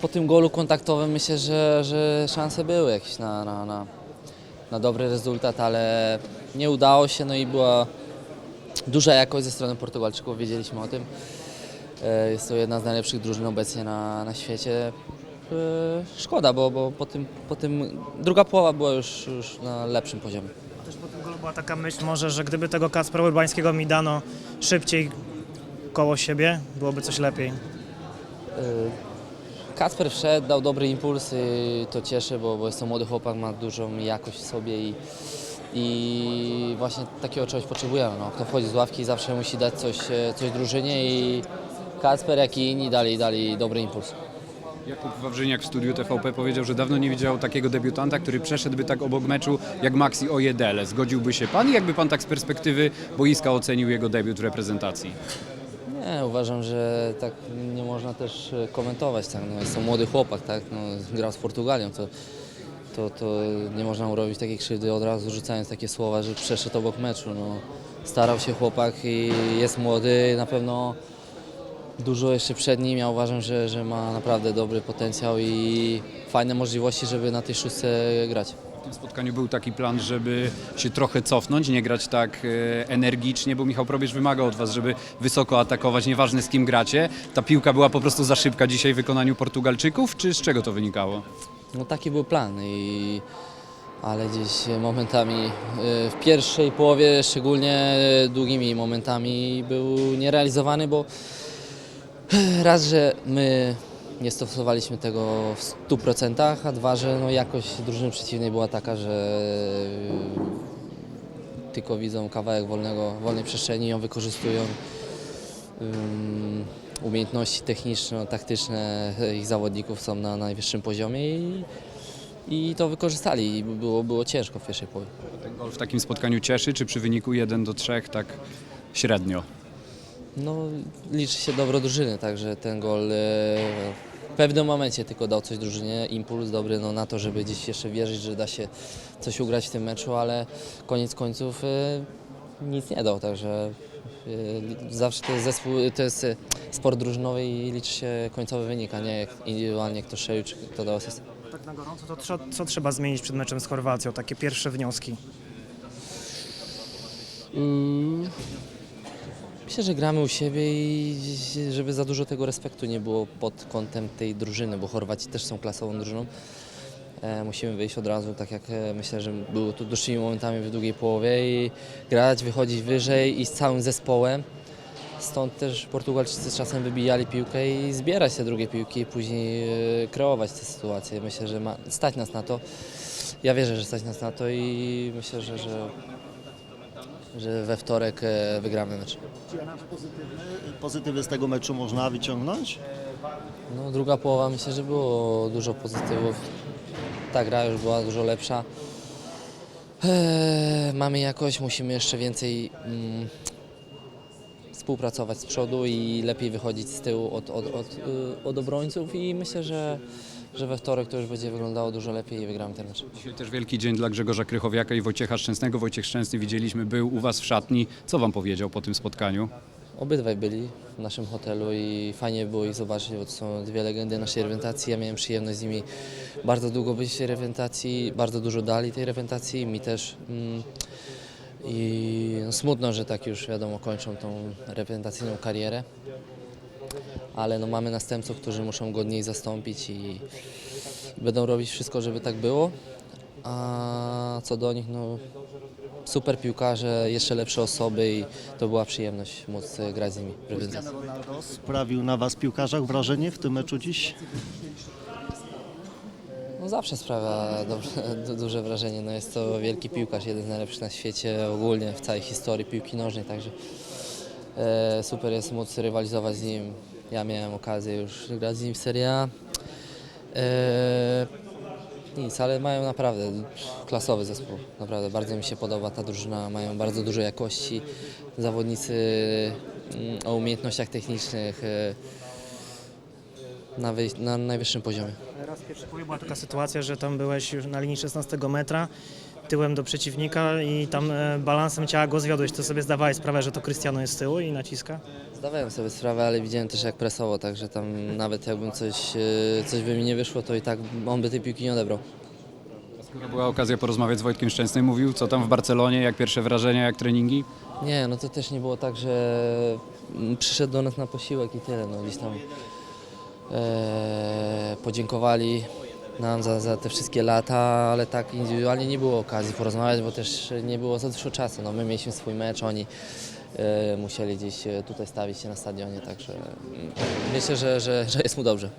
po tym golu kontaktowym myślę, że, że szanse były jakieś na, na, na, na dobry rezultat, ale nie udało się, no i była duża jakość ze strony Portugalczyków, wiedzieliśmy o tym. E, Jest to jedna z najlepszych drużyn obecnie na, na świecie. E, Szkoda, bo, bo po, tym, po tym druga połowa była już, już na lepszym poziomie. Też po tym golu była taka myśl może, że gdyby tego Kacpra Urbańskiego mi dano szybciej koło siebie, byłoby coś lepiej. Kacper wszedł, dał dobry impuls to cieszy, bo, bo jest to młody chłopak, ma dużą jakość w sobie i, i właśnie takiego czegoś potrzebujemy. No. Kto wchodzi z ławki zawsze musi dać coś, e, coś drużynie i Kacper jak i inni dali, dali dobry impuls. Jakub Wawrzyniak w studiu TVP powiedział, że dawno nie widział takiego debiutanta, który przeszedłby tak obok meczu jak Maxi Ojedele. Zgodziłby się pan? Jakby pan tak z perspektywy boiska ocenił jego debiut w reprezentacji? Nie, uważam, że tak nie można też e, komentować. Tak? No, młody chłopak, tak? no, grał z Portugalią, to, to, to nie można mu robić takiej krzywdy od razu rzucając takie słowa, że przeszedł obok meczu. No, starał się chłopak i jest młody, na pewno dużo jeszcze przed nim. Ja uważam, że, że ma naprawdę dobry potencjał i fajne możliwości, żeby na tej szóstce grać. Tym spotkaniu był taki plan, żeby się trochę cofnąć, nie grać tak e, energicznie, bo Michał Probierz wymaga od was, żeby wysoko atakować, nieważne z kim gracie. Ta piłka była po prostu za szybka dzisiaj w wykonaniu Portugalczyków, czy z czego to wynikało? No taki był plan, i, ale gdzieś momentami y, w pierwszej połowie, szczególnie długimi momentami był nierealizowany, bo raz, że my nie stosowaliśmy tego w 100%, a dwa, że no jakość drużyny przeciwnej była taka, że y, tylko widzą kawałek wolnego, wolnej przestrzeni, ją wykorzystują. Umiejętności techniczno-taktyczne ich zawodników są na najwyższym poziomie i, i to wykorzystali. I Było, było ciężko w pierwszej połowie. Ten gol w takim spotkaniu cieszy, czy przy wyniku 1 do 3 tak średnio? No, liczy się dobro drużyny, także ten gol e, w pewnym momencie tylko dał coś drużynie, impuls dobry no, na to, żeby gdzieś jeszcze wierzyć, że da się coś ugrać w tym meczu, ale koniec końców e, nic nie dał, także e, zawsze to jest, zespół, to jest sport drużynowy i liczy się końcowy wynik, a nie indywidualnie kto strzelił czy kto dał asystę. Tak na gorąco, to co, co trzeba zmienić przed meczem z Chorwacją? Takie pierwsze wnioski. Mm. Myślę, że gramy u siebie i żeby za dużo tego respektu nie było pod kątem tej drużyny, bo Chorwaci też są klasową drużyną. E, musimy wyjść od razu, tak jak e, myślę, że było to dłuższymi momentami w drugiej połowie i grać, wychodzić wyżej i z całym zespołem. Stąd też Portugalczycy czasem wybijali piłkę i zbierać te drugie piłki i później e, kreować te sytuacje. Myślę, że ma, stać nas na to. Ja wierzę, że stać nas na to i myślę, że, że, że we wtorek e, wygramy mecz. Czy pozytywy, pozytywy z tego meczu można wyciągnąć? No, druga połowa myślę, że było dużo pozytywów. Ta gra już była dużo lepsza. Eee, mamy jakość, musimy jeszcze więcej mm, współpracować z przodu i lepiej wychodzić z tyłu od, od, od, y, od obrońców i myślę, że, że we wtorek to już będzie wyglądało dużo lepiej i wygramy ten mecz. Dzisiaj też wielki dzień dla Grzegorza Krychowiaka i Wojciecha Szczęsnego. Wojciech Szczęsny widzieliśmy, był u was w szatni. Co wam powiedział po tym spotkaniu? Obydwaj byli w naszym hotelu i fajnie było ich zobaczyć, bo to są dwie legendy naszej reprezentacji. Ja miałem przyjemność z nimi bardzo długo być w tej reprezentacji, bardzo dużo dali tej reprezentacji, mi też. Mm, I no, smutno, że tak już wiadomo kończą tą reprezentacyjną karierę. Ale no, mamy następców, którzy muszą godnie ich zastąpić i będą robić wszystko, żeby tak było. A co do nich, no super piłkarze, jeszcze lepsze osoby i to była przyjemność móc e, grać z nimi w reprezentacji. Ronaldo sprawił na Was piłkarzach wrażenie w tym meczu dziś? No zawsze sprawia duże wrażenie. No jest to wielki piłkarz, jeden z najlepszych na świecie ogólnie w całej historii piłki nożnej, także e, super jest móc rywalizować z nim. Ja miałem okazję już grać z nim w Serie A. E, nic, ale mają naprawdę klasowy zespół. Naprawdę bardzo mi się podoba ta drużyna, mają bardzo dużo jakości. Zawodnicy mm, o umiejętnościach technicznych e, na, wyj- na najwyższym poziomie. Raz połowie była taka sytuacja, że tam byłeś już na linii 16 metra, tyłem do przeciwnika i tam e, balansem ciała go zwiodłeś. To sobie zdawałeś sprawę, że to Cristiano jest z tyłu i naciska? Zdawałem sobie sprawę, ale widziałem też jak presowo, także tam nawet jakbym coś, e, coś by mi nie wyszło, to i tak on by tej piłki nie odebrał. Skoro była okazja porozmawiać z Wojtkiem Szczęsnym, mówił co tam w Barcelonie, jak pierwsze wrażenia, jak treningi? Nie, no to też nie było tak, że przyszedł do nas na posiłek i tyle. No, gdzieś tam e, podziękowali nam za, za te wszystkie lata, ale tak indywidualnie nie było okazji porozmawiać, bo też nie było za dużo czasu. No, my mieliśmy swój mecz, oni e, musieli gdzieś e, tutaj stawić się na stadionie, także mm, myślę, że, że, że jest mu dobrze.